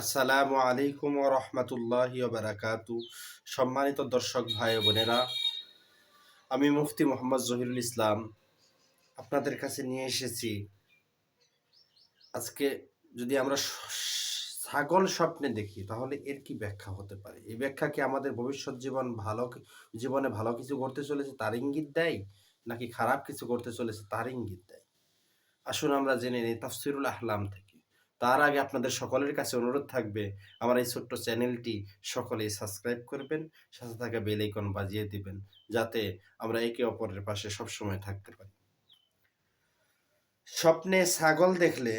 আসসালামু আলাইকুম রহমতুল্লাহ বারাকাতু। সম্মানিত দর্শক ভাই বোনেরা, আমি মুফতি মোহাম্মদ জহিরুল ইসলাম আপনাদের কাছে নিয়ে এসেছি। আজকে যদি আমরা ছাগল স্বপ্নে দেখি, তাহলে এর কি ব্যাখ্যা হতে পারে? এই ব্যাখ্যা কি আমাদের ভবিষ্যৎ জীবন ভালো জীবনে ভালো কিছু করতে চলেছে, তার ইঙ্গিত দেয়? নাকি খারাপ কিছু করতে চলেছে, তার ইঙ্গিত দেয়? আসুন আমরা জেনে নিই, তাফসিরুল আহলাম থেকে। তার আগে আপনাদের সকলের কাছে অনুরোধ থাকবে, আমার এই ছোট্ট চ্যানেলটি সকলেই সাবস্ক্রাইব করবেন, সাথে থাকা বেল আইকন বাজিয়ে দিবেন, যাতে আমরা একে অপরের পাশে সবসময় থাকতে পারি। স্বপ্নে ছাগল দেখলে,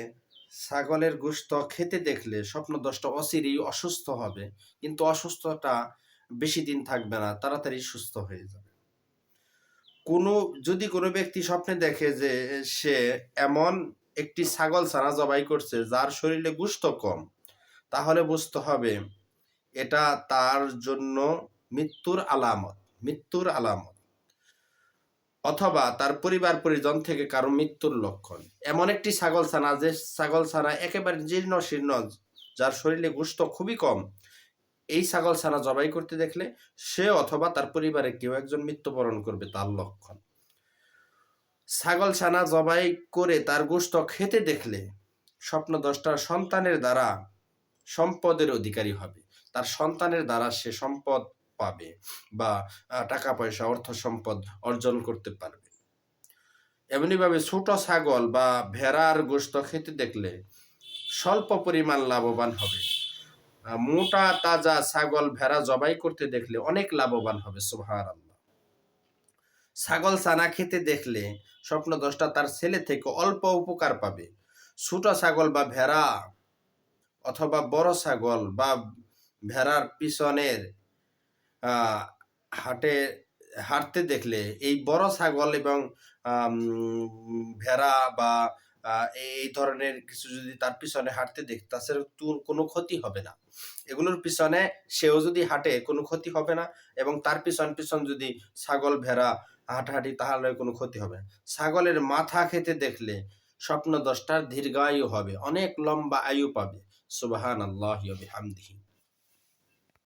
ছাগলের গোস্ত খেতে দেখলে স্বপ্ন দশটা অচিরেই অসুস্থ হবে, কিন্তু অসুস্থতা বেশি দিন থাকবে না, তাড়াতাড়ি সুস্থ হয়ে যাবে। কোনো, যদি কোনো ব্যক্তি স্বপ্নে দেখে যে সে এমন একটি ছাগল ছানা জবাই করছে, যার শরীরে গুস্ত কম। তাহলে বুঝতে হবে, এটা তার জন্য মৃত্যুর আলামত মৃত্যুর আলামত। অথবা তার পরিবার পরিজন থেকে কারও মৃত্যুর লক্ষণ। এমন একটি ছাগল ছানা, যে ছাগল ছানা একেবারে জীর্ণ শীর্ণ, যার শরীরে গুস্ত খুবই কম, এই ছাগল ছানা জবাই করতে দেখলে সে অথবা তার পরিবারে কেউ একজন মৃত্যুবরণ করবে তার লক্ষণ। ছাগল ছানা জবাই করে তার গোস্ত খেতে দেখলে স্বপ্ন দশটার সন্তানের দ্বারা সম্পদের অধিকারী হবে। তার সন্তানের দ্বারা সে সম্পদ পাবে বা টাকা পয়সা, অর্থ সম্পদ অর্জন করতে পারবে। এমনিভাবে ছোট ছাগল বা ভেড়ার গোস্ত খেতে দেখলে স্বল্প পরিমাণ লাভবান হবে। মোটা, তাজা ছাগল, ভেড়া জবাই করতে দেখলে অনেক লাভবান হবে সুভার ছাগল ছানা খেতে দেখলে স্বপ্ন দশটা তার ছেলে থেকে অল্প উপকার পাবে। ছোট ছাগল বা ভেড়া অথবা বড় ছাগল বা ভেড়ার পিছনের হাটে, হাঁটতে দেখলে এই বড় ছাগল এবং ভেড়া বা এই ধরনের কিছু যদি তার পিছনে হাঁটতে দেখ তাছাড়া তো কোনো ক্ষতি হবে না। এগুলোর পিছনে সেও যদি হাঁটে কোনো ক্ষতি হবে না এবং তার পিছন পিছন যদি ছাগল, ভেড়া হাঁটাহাঁটি তাহলে কোনো ক্ষতি হবে। না ছাগলের মাথা খেতে দেখলে স্বপ্ন দশটার দীর্ঘায়ু হবে, অনেক লম্বা আয়ু পাবে। সুবাহান আল্লাহ হামদিহি